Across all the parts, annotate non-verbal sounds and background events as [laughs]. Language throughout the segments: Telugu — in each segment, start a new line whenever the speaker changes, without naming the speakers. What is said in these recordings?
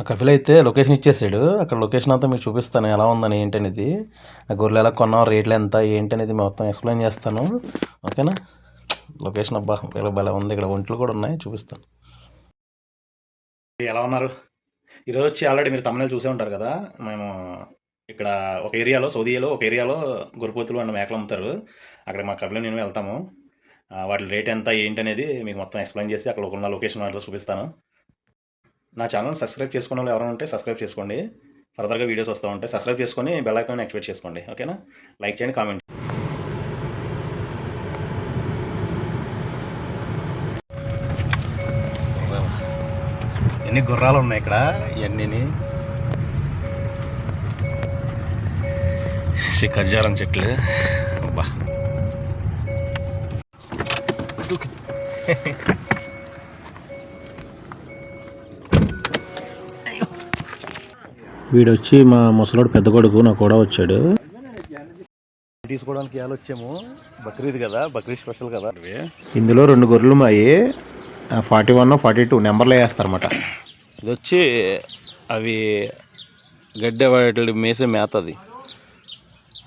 మా కపిల్ అయితే లొకేషన్ ఇచ్చేసాడు. అక్కడ లొకేషన్ అంతా మీకు చూపిస్తాను. ఎలా ఉందని ఏంటనేది. ఆ గొర్రెలు ఎలా కొన్నాం రేట్లు ఎంత ఏంటనేది మొత్తం ఎక్స్ప్లెయిన్ చేస్తాను. ఓకేనా? లొకేషన్ అబ్బా ఇలా భలే ఉంది. ఇక్కడ ఒంట్లు కూడా ఉన్నాయి. చూపిస్తాను. ఎలా ఉన్నారు? ఈరోజు వచ్చి ఆల్రెడీ మీరు తమిళనాడు చూసే ఉంటారు కదా. మేము ఇక్కడ ఒక ఏరియాలో సౌదీలో ఒక ఏరియాలో గొర్రెపోతులు అండ్ మేకలు అమ్ముతారు. అక్కడ మా కపిల నేను వెళ్తాము. వాటి రేట్ ఎంత ఏంటి అనేది మీకు మొత్తం ఎక్స్ప్లెయిన్ చేసి అక్కడ ఉన్న లొకేషన్ వాటిలో చూపిస్తాను. నా ఛానల్ సబ్స్క్రైబ్ చేసుకున్న వాళ్ళు ఎవరైనా ఉంటే సబ్స్క్రైబ్ చేసుకోండి. ఫర్దర్గా వీడియోస్ వస్తూ ఉంటాయి సబ్స్క్రైబ్ చేసుకొని బెల్ ఐకాన్ యాక్టివేట్ చేసుకోండి. ఓకేనా? లైక్ చేయండి కామెంట్ ఎన్ని గుర్రాలు ఉన్నాయి ఇక్కడ? ఇవన్నీ ఖర్జూరం చెట్లు. అబ్బా. [laughs] [laughs] వీడు వచ్చి మా ముసలోడు పెద్ద కొడుకు నా కూడా వచ్చాడు. తీసుకోవడానికి ఎలా వచ్చాము. బక్రీద్ కదా బక్రీద్ స్పెషల్ కదా. ఇందులో రెండు గొర్రెలు మాయి ఫార్టీ వన్ ఫార్టీ టూ నెంబర్లో వేస్తారన్నమాట. ఇది వచ్చి అవి గడ్డి వాటి మేసే మేత అది.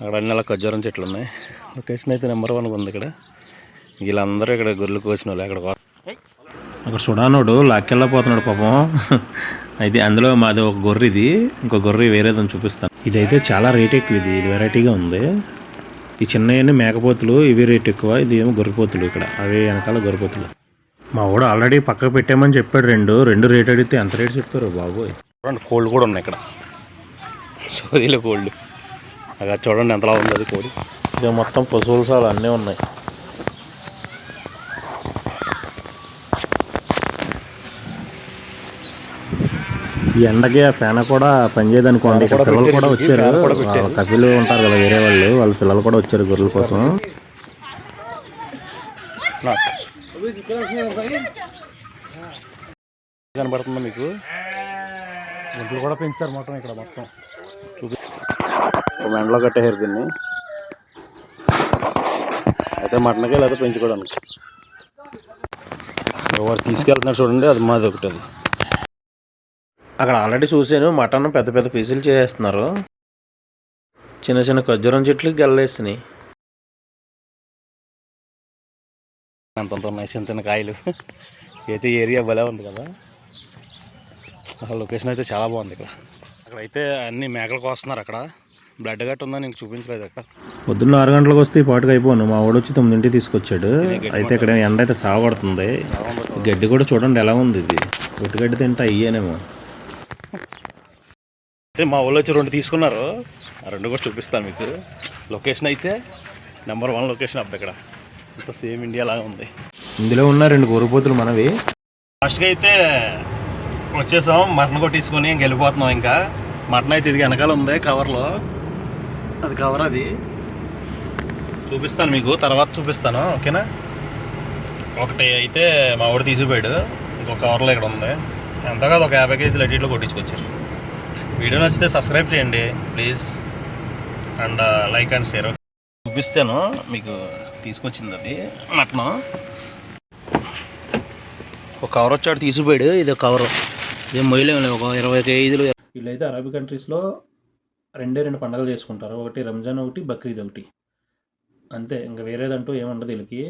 అక్కడ అన్ని అలా ఖర్జూరం చెట్లు ఉన్నాయి. లొకేషన్ అయితే నెంబర్ వన్ ఉంది ఇక్కడ. వీళ్ళందరూ ఇక్కడ గొర్రెలు కోసిన వాళ్ళు అక్కడ. అక్కడ సుడానోడు లాక్కెళ్ళపోతున్నాడు పాపం. అయితే అందులో మాది ఒక గొర్రె ఇది. ఇంకో గొర్రె వేరేదని చూపిస్తాను. ఇదైతే చాలా రేట్ ఎక్కువ ఇది. ఇది వెరైటీగా ఉంది. ఈ చిన్నవన్నీ మేకపోతులు ఇవి రేట్ ఎక్కువ. ఇది ఏమో గొర్రెపోతులు ఇక్కడ. అవి వెనకాల గొర్రెపోతులు మా వాడు ఆల్రెడీ పక్కకు పెట్టామని చెప్పాడు రెండు. రెండు రేట్ అడిగితే ఎంత రేట్ చెప్పారు బాబోయ్. చూడండి కోల్డ్ కూడా ఉన్నాయి ఇక్కడ. సోదీలో కోల్డ్ అక్కడ చూడండి ఎంతలా ఉంది అది కోడి. ఇది మొత్తం పశువుల సాలు అన్నీ ఉన్నాయి. ఈ ఎండకి ఆ ఫ్యాన్ కూడా పనిచేయదు అనుకోండి ఇక్కడ పిల్లలు కూడా వచ్చారు. కపిలు ఉంటారు కదా వేరే వాళ్ళు. వాళ్ళ పిల్లలు కూడా వచ్చారు గొర్రెల కోసం. కనబడుతుందా మీకు? గుంటలు కూడా పెంచుతారు మొత్తం ఇక్కడ మొత్తం. చూపి మెండలో కట్టేసారు దీన్ని. అయితే మటన్కే లేదా పెంచుకోవడానికి? ఎవరు తీసుకెళ్తున్నారు చూడండి అది మాది ఒకటి అది. అక్కడ ఆల్రెడీ చూశాను మటన్ పెద్ద పెద్ద పీసులు చేస్తున్నారు. చిన్న చిన్న ఖర్జూరం చెట్లకి గల్లేస్తున్నాయి అంతంత ఉన్నాయి చిన్న చిన్న కాయలు. అయితే ఏరియా భలే ఉంది కదా. అసలు లొకేషన్ అయితే చాలా బాగుంది ఇక్కడ. అక్కడ అయితే అన్ని మేకలు కోస్తున్నారు అక్కడ. బ్లడ్ గట్ ఉందని నీకు చూపించలేదు అక్కడ. పొద్దున్న ఆరు గంటలకు వస్తే ఈ పాటుకు అయిపోను. మా వాడు వచ్చి తొమ్మిదింటికి తీసుకొచ్చాడు. అయితే ఇక్కడ ఎండ అయితే సాగబడుతుంది గడ్డి కూడా చూడండి ఎలా ఉంది ఇది. ఒట్టుగడ్డి తింటే అయ్యానేమో. అయితే మా ఊళ్ళో వచ్చి రెండు తీసుకున్నారు. ఆ రెండు కూడా చూపిస్తాను మీకు. లొకేషన్ అయితే నెంబర్ వన్ లొకేషన్ అప్పుడు ఇక్కడ. అంత సేమ్ ఇండియా లాగా ఉంది. ఇందులో ఉన్న రెండు గొర్రెపోతులు మనవి. ఫస్ట్గా అయితే వచ్చేసాం మటన్ కొట్టేసుకొని ఇంక వెళ్ళిపోతున్నాం ఇంకా. మటన్ అయితే ఇది వెనకాల ఉంది కవర్లో అది కవర్ అది. చూపిస్తాను మీకు తర్వాత చూపిస్తాను ఓకేనా? ఒకటి అయితే మా వాడు తీసిపోయాడు. ఇంకొక కవర్లో ఇక్కడ ఉంది. ఎంత కాదు ఒక యాభై కేజీలు అటు ఇట్లో కొట్టించుకొచ్చారు. వీడియో నచ్చితే సబ్స్క్రైబ్ చేయండి please and like and share చూపిస్తాను మీకు తీసుకొచ్చింది అది మటన్. ఒక కవర్ వచ్చాడు తీసిపోయాడు ఇది ఒక కవర్. ఏం మొయ్యలేము ఒక ఇరవై కేజీలు. వీళ్ళైతే అరబీ కంట్రీస్లో రెండే రెండు పండుగలు చేసుకుంటారు. ఒకటి రంజాన్ ఒకటి బక్రీద్ ఒకటి. అంతే ఇంకా వేరేదంటూ ఏముండదు వీళ్ళకి.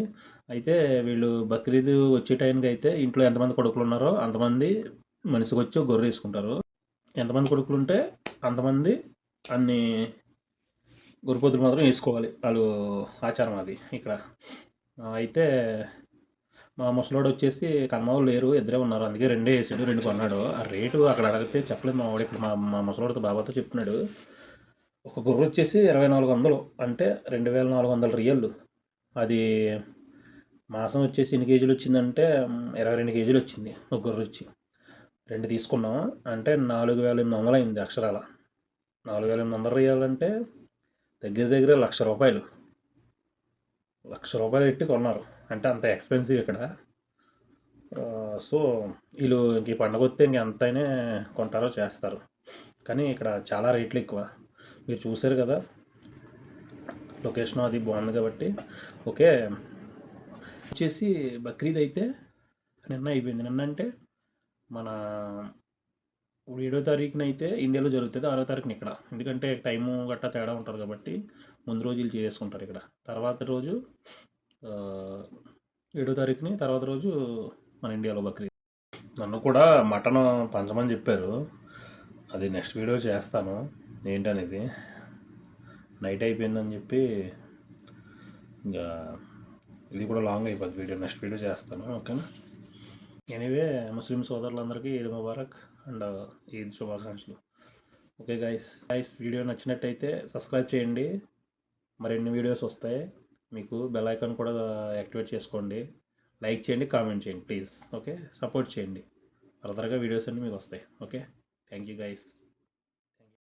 అయితే వీళ్ళు బక్రీద్ వచ్చే టైంకి అయితే ఇంట్లో ఎంతమంది కొడుకులు ఉన్నారో అంతమంది మనిషికి వచ్చి ఒక గొర్రె వేసుకుంటారు ఎంతమంది కొడుకులు ఉంటే అంతమంది అన్ని గొర్రెపోతులు మాత్రం వేసుకోవాలి వాళ్ళు ఆచారం అది ఇక్కడ. అయితే మా ముసలోడు వచ్చేసి కన్మావులు లేరు ఇద్దరే ఉన్నారు. అందుకే రెండే వేసాడు రెండు కొన్నాడు. ఆ రేటు అక్కడ అడిగితే చెప్పలేదు మా వాడు ఇప్పుడు మా మా ముసలోడితో బాబాతో చెప్తున్నాడు. ఒక గొర్రె వచ్చేసి ఇరవై నాలుగు వందలు అంటే రెండు వేల నాలుగు వందల రియల్ అది మాసం వచ్చేసి ఎన్ని కేజీలు వచ్చిందంటే ఇరవై రెండు కేజీలు వచ్చింది ఒక గొర్రె వచ్చి రెండు తీసుకున్నాం అంటే నాలుగు వేల ఎనిమిది వందలు అయింది అక్షరాల. నాలుగు వేల ఎనిమిది వందలు వేయాలంటే దగ్గర దగ్గర లక్ష రూపాయలు. లక్ష రూపాయలు పెట్టి కొన్నారు. అంటే అంత ఎక్స్పెన్సివ్ ఇక్కడ. సో వీళ్ళు ఇంక ఈ పండగ వస్తే ఇంక ఎంతైనా కొంటారో చేస్తారు. కానీ ఇక్కడ చాలా రేట్లు ఎక్కువ. మీరు చూసారు కదా లొకేషన్ అది బాగుంది కాబట్టి. ఓకే. వచ్చేసి బక్రీద్ అయితే నిన్న అయిపోయింది. నిన్న అంటే మన ఏడో తారీఖున అయితే ఇండియాలో జరుగుతుంది ఆరో తారీఖున ఇక్కడ. ఎందుకంటే టైము గట్టా తేడా ఉంటుంది కాబట్టి ముందు రోజు వీళ్ళు చేసుకుంటారు ఇక్కడ. తర్వాత రోజు ఏడో తారీఖుని తర్వాత రోజు మన ఇండియాలో బక్రీద్. నన్ను కూడా మటన్ పంచమని చెప్పారు. అది నెక్స్ట్ వీడియో చేస్తాను. ఏంటనేది? నైట్ అయిపోయిందని చెప్పి ఇంకా ఇది కూడా లాంగ్ అయిపోద్ది వీడియో. నెక్స్ట్ వీడియో చేస్తాను. ఓకేనా? ఎనీవే ముస్లిం సోదరులందరికీ ఈద్ ముబారక్ అండ్ ఈద్ శుభాకాంక్షలు. ఓకే గైస్ గైస్ వీడియో నచ్చినట్టయితే సబ్స్క్రైబ్ చేయండి. మరిన్ని వీడియోస్ వస్తాయి. మీకు బెల్ ఐకాన్ కూడా యాక్టివేట్ చేసుకోండి. లైక్ చేయండి కామెంట్ చేయండి ప్లీజ్. ఓకే సపోర్ట్ చేయండి. ఫర్దర్గా వీడియోస్ అన్నీ మీకు వస్తాయి. Okay thank you guys.